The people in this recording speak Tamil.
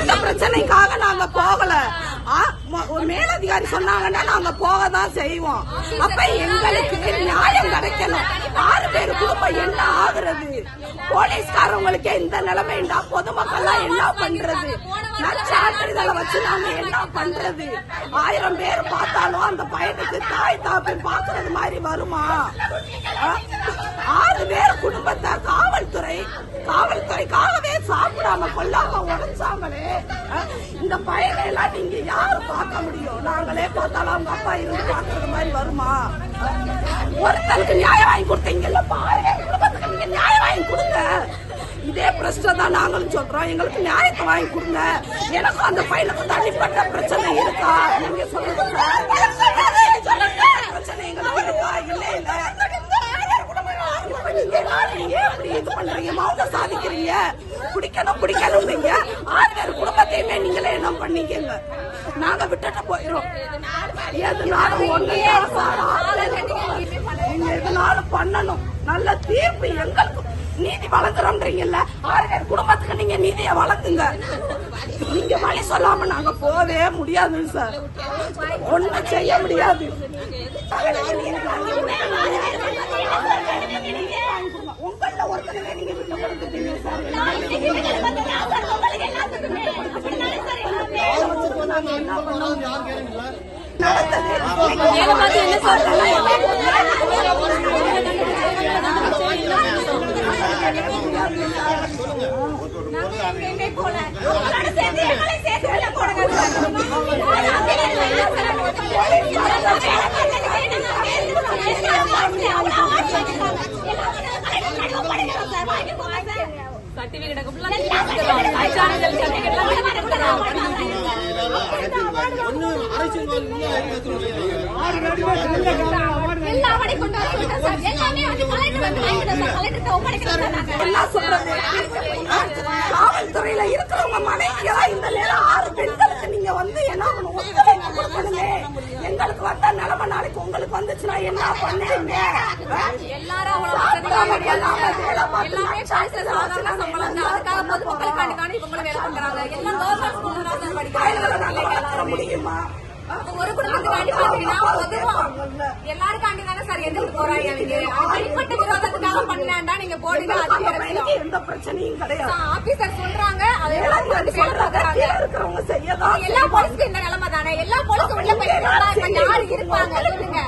அந்த பிரச்சனைக்காக நாங்க போகல. ஆ, ஒரு மேலதிகாரி சொன்னாங்கன்னா நாங்க போக தான் செய்வோம். அப்ப எங்களுக்கு நியாயம் கிடைக்கணும். ஆறு பேர் குடும்பம் என்ன ஆகுறது? போலீஸ்காரவங்களுக்கே இந்த நிலைமைண்டா பொதுமக்கள்லாம் என்ன பண்றது? நச்சாட்டுதலை வச்சு நாங்க என்ன பண்றது? ஆயிரம் பேர் பார்த்தாலும் அந்த பையனுக்கு தாய் தாப்பை பாக்குறது மாதிரி வருமா? ஆறு பேர் குடும்பத்தை காவல்துறை காவல்துறைக்காக சாப்பிடாம கொல்லாம உடைச்சாங்களே. இந்த பயனை எல்லாம் நீங்க யார் பார்க்க முடியும்? நாங்களே பார்த்தாலும் அவங்க அப்பா இருந்து பாக்குறது மாதிரி வருமா? ஒருத்தருக்கு நியாயம் வாங்கி கொடுத்தீங்கல்ல பாருங்க குடும்பத்துக்கு நீங்க நியாயம் வாங்கி கொடுங்க. இதே பிரச்சனை தான் நாங்களும் சொல்றோம். எங்களுக்கு நியாயத்தை வாங்கி கொடுங்க. எனக்கும் அந்த பையனுக்கு தனிப்பட்ட பிரச்சனை இருக்கா? நீங்க சொல்லுங்க. பிரச்சனை எங்களுக்கு இருக்கா இல்ல இல்ல இப்ப நீங்க எல்லாரும் இது பண்றீங்க? மௌனம் சாதிக்கிறீங்க. பிடிக்கணும் பிடிக்கணும் ஆறு பேர் குடும்பத்தையுமே நீங்களே என்ன பண்ணிக்கங்க. நாங்க விட்டுட்டு போயிரும் எதுனாலும் ஒண்ணு சார் ஆறு நீங்க எதுனாலும் பண்ணணும். நல்ல தீர்ப்பு எங்களுக்கு நீதி வழங்குறோம்ன்றீங்கல்ல ஆறு பேர் குடும்பத்துக்கு நீங்க நீதியை வழங்குங்க. நீங்க வழி சொல்லாம நாங்க போவே முடியாதுங்க சார். ஒண்ணும் செய்ய முடியாது. என்ன ஒருத்தனவே நீங்க விட்டு கொடுத்துட்டீங்க சார் நாங்க நடந்தது எல்லாமே கொண்டு வர சொல்லிட்டேன் சார் எல்லாமே வந்து கலெக்டர் வந்து வாங்கிட்டோம் சார் கலெக்டர் ஒப்படைக்கிறோம் சார் நாங்க என்ன சொல்றது காவல்துறையில இருக்கிறவங்க மனைவியா இந்த நேரம் ஆறு பெண்களுக்கு நீங்க வந்து என்ன பண்ணணும்? ஒத்துழைப்பு கொடுக்கணுமே எங்களுக்கு வந்த நிலைமை உங்களுக்கு வந்துச்சுன்னா என்ன பண்ணுவீங்க? எல்லாரும் எல்லாமே சாதாரண சம்பளம் தான் அதுக்காக பொதுமக்களுக்காண்டி இவங்களும் வேலை பண்றாங்க எல்லாம் கவர்மெண்ட் ஸ்கூல்ல தான் சார் பயன்களை படிக்கிறாங்க நாங்க வளர்க்க முடியுமா? ஒரு குடும்பத்துக்காண்டி பாத்தீங்கன்னா எல்லாருக்காண்டி தானே சார் எதிர்த்து விரோதத்துக்காக போடுங்க அது எந்த பிரச்சனையும் கிடையாது. ஆபீசர் சொல்றாங்க எல்லா போலீஸ்க்கும் இந்த நிலைமை தானே? எல்லா போலீஸும் உள்ள போயிருக்காங்க இப்ப யாரு இருப்பாங்க? சொல்லுங்க.